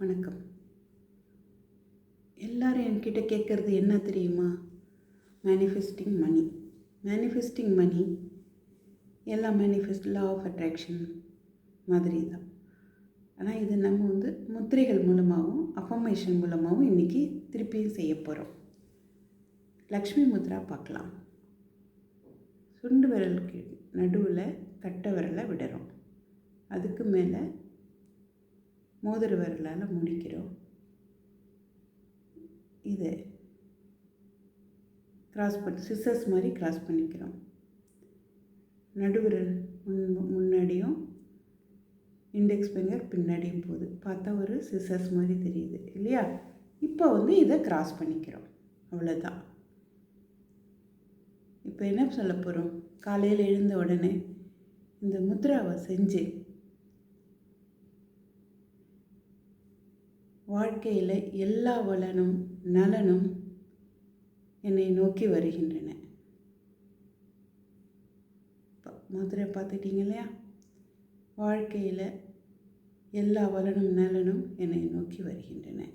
வணக்கம். எல்லாரும் என்கிட்ட கேட்குறது என்ன தெரியுமா? மேனிஃபெஸ்டிங் மணி மேனிஃபெஸ்டிங் மணி எல்லா மேனிஃபெஸ்ட் லா ஆஃப் அட்ராக்ஷன் மாதிரி தான். ஆனால் இது நம்ம வந்து முத்திரைகள் மூலமாகவும் அஃபர்மேஷன் மூலமாகவும் இன்றைக்கி திருப்பியும் செய்ய போகிறோம் லக்ஷ்மி முத்ரா பார்க்கலாம். சுண்டு விரலுக்கு நடுவில் கட்டை விரலை விடுறோம். அதுக்கு மேலே மோதிர விரலால் முடிக்கிறோம். இதை கிராஸ் பண்ணி சிசர்ஸ் மாதிரி கிராஸ் பண்ணிக்கிறோம். நடுவிரல் முன் முன்னாடியும் இண்டெக்ஸ் ஃபிங்கர் பின்னாடியும் போகுது. பார்த்தா ஒரு சிசர்ஸ் மாதிரி தெரியுது இல்லையா? இப்போ வந்து இதை கிராஸ் பண்ணிக்கிறோம். அவ்வளோதான் இப்போ என்ன சொல்ல போகிறோம் காலையில் எழுந்த உடனே இந்த முத்ராவை செஞ்சு வாழ்க்கையில் எல்லா வளனும் நலனும் என்னை நோக்கி வருகின்றன. மதுரை பார்த்துட்டீங்க இல்லையா? வாழ்க்கையில் எல்லா வளனும் நலனும் என்னை நோக்கி வருகின்றன.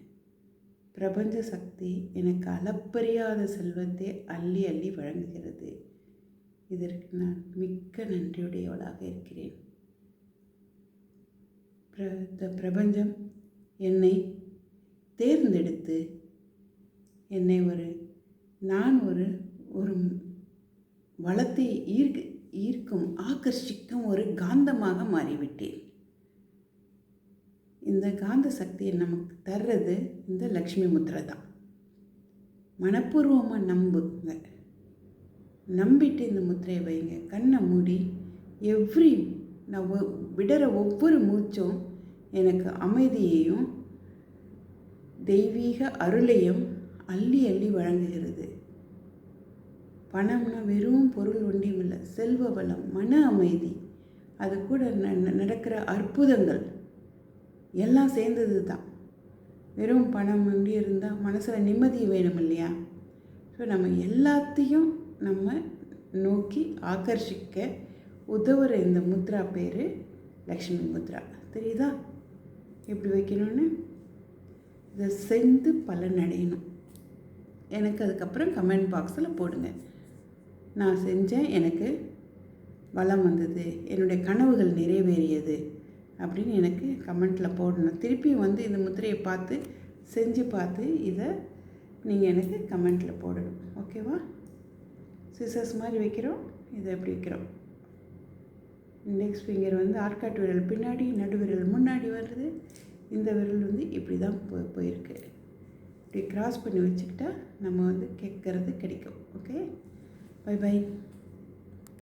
பிரபஞ்ச சக்தி எனக்கு அளப்பறியாத செல்வத்தை அள்ளி அள்ளி வழங்குகிறது. இதற்கு நான் மிக்க நன்றியுடையவளாக இருக்கிறேன். பிர இந்த பிரபஞ்சம் என்னை தேர்ந்தெடுத்து என்னை ஒரு நான் ஒரு ஒரு வளத்தை ஈர்க்க ஈர்க்கும் ஆக்கர்ஷிக்கும் ஒரு காந்தமாக மாறிவிட்டேன். இந்த காந்த சக்தியை நமக்கு தர்றது இந்த லக்ஷ்மி முத்திரை தான். மனப்பூர்வமாக நம்புங்க. நம்பிட்டு இந்த முத்திரையை வைங்க. கண்ணை மூடி எவ்ரி நான் விடுற ஒவ்வொரு மூச்சும் எனக்கு அமைதியையும் தெய்வீக அருளையும் அள்ளி அள்ளி வழங்குகிறது. பணம்னா வெறும் பொருள் ஒன்றியும் இல்லை செல்வ வளம் மன அமைதி அது கூட நடக்கிற அற்புதங்கள் எல்லாம் சேர்ந்தது தான் வெறும் பணம் ஒன்றி இருந்தால் மனசில் நிம்மதி வேணும் இல்லையா ஸோ நம்ம எல்லாத்தையும் நம்ம நோக்கி ஆகர்ஷிக்க உதவுற இந்த முத்ரா பேர் லக்ஷ்மி முத்ரா. தெரியுதா? எப்படி வைக்கணும்னு? இதை செஞ்சு பலனடையணும் எனக்கு அதுக்கப்புறம் கமெண்ட் பாக்ஸில் போடுங்க. நான் செஞ்சேன் எனக்கு வளம் வந்தது என்னுடைய கனவுகள் நிறைவேறியது அப்படின்னு எனக்கு கமெண்ட்டில் போடணும். திருப்பி வந்து இந்த முத்திரையை பார்த்து செஞ்சு பார்த்து இதை நீங்கள் எனக்கு கமெண்ட்டில் போடணும். ஓகேவா சிசர்ஸ் மாதிரி வைக்கிறோம் இதை எப்படி வைக்கிறோம். இண்டெக்ஸ் ஃபிங்கர் வந்து ஆர்காட் விரல் பின்னாடி நடுவிரல் முன்னாடி வருது. இந்த விரல் வந்து இப்படி தான் போ போயிருக்கு. இப்படி கிராஸ் பண்ணி வச்சுக்கிட்டா நம்ம வந்து கேட்குறது கிடைக்கும். Okay bye by